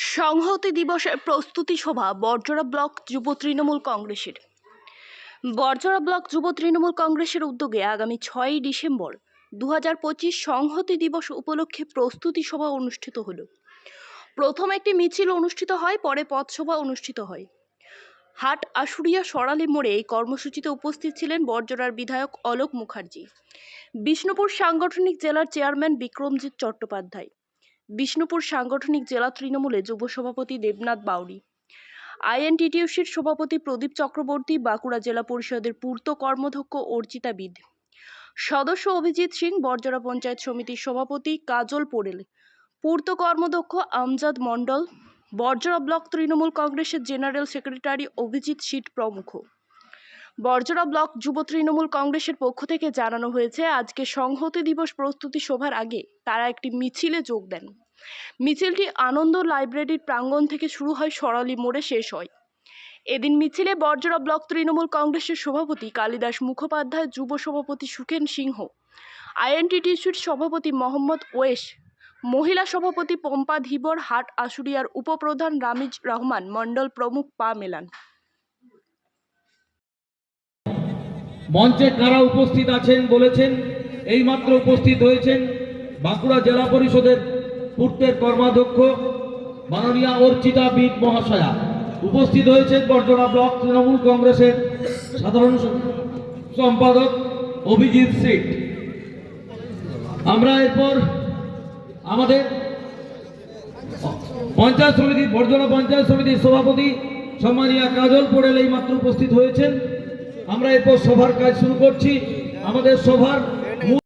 সংহতি দিবসের প্রস্তুতি সভা বর্জরা ব্লক যুব তৃণমূল কংগ্রেসের। বর্জরা ব্লক যুব তৃণমূল কংগ্রেসের উদ্যোগে আগামী ছয়ই ডিসেম্বর দু হাজার পঁচিশ সংহতি দিবস উপলক্ষে প্রস্তুতি সভা অনুষ্ঠিত হল। প্রথম একটি মিছিল অনুষ্ঠিত হয়, পরে পথসভা অনুষ্ঠিত হয়। হাট আশুরিয়া সরালি মোড়ে এই কর্মসূচিতে উপস্থিত ছিলেন বর্জরার বিধায়ক অলোক মুখার্জি। বিষ্ণুপুর সাংগঠনিক জেলার চেয়ারম্যান বিক্রমজিৎ চট্টোপাধ্যায়। বিষ্ণুপুর সাংগঠনিক জেলা তৃণমূলে যুব সভাপতি দেবনাথ বাউরি। আইএনটিটিউসির সভাপতি প্রদীপ চক্রবর্তী, বাঁকুড়া জেলা পরিষদের পূর্ত কর্মধ্যক্ষ অর্চিতা বিদ। সদস্য অভিজিৎ সিং বর্জরা পঞ্চায়েত সমিতির সভাপতি কাজল পোড়েল। পূর্ত কর্মদক্ষ আমজাদ মণ্ডল। বর্জরা ব্লক তৃণমূল কংগ্রেসের জেনারেল সেক্রেটারি অভিজিৎ সিট প্রমুখ। বর্জরা ব্লক যুব তৃণমূল কংগ্রেসের পক্ষ থেকে জানানো হয়েছে, আজকে সংহতি দিবস প্রস্তুতি সভার আগে তারা একটি মিছিলে যোগ দেন। মিছিলটি আনন্দ লাইব্রেরির প্রাঙ্গণ থেকে শুরু হয়, সরালি মোড়ে শেষ হয়। এদিন মিছিলে বর্জরা ব্লক তৃণমূল কংগ্রেসের সভাপতি কালিদাস মুখোপাধ্যায়, যুব সভাপতি সুখেন সিংহ আইএনটিটিসির সভাপতি মোহাম্মদ ওয়েশ, মহিলা সভাপতি পম্পা ধীবর হাট আশুরিয়ার উপপ্রধান রামিজ রহমান, মণ্ডল প্রমুখ পা মেলান। মঞ্চে কারা উপস্থিত আছেন বলেছেন, এইমাত্র উপস্থিত হয়েছেন বাঁকুড়া জেলা পরিষদের পূর্তের কর্মাধ্যক্ষ মাননীয়া অর্চিতা বিদ মহাশয়া। উপস্থিত হয়েছেন বর্জনা ব্লক তৃণমূল কংগ্রেসের সাধারণ সম্পাদক অভিজিৎ সিট আমরা এরপর আমাদের পঞ্চায়েত সমিতি বর্জনা পঞ্চায়েত সমিতির সভাপতি সম্মানীয় কাজল পোড়েল এই মাত্র উপস্থিত হয়েছেন। আমরা এরপর সভার কাজ শুরু করছি। আমাদের সভার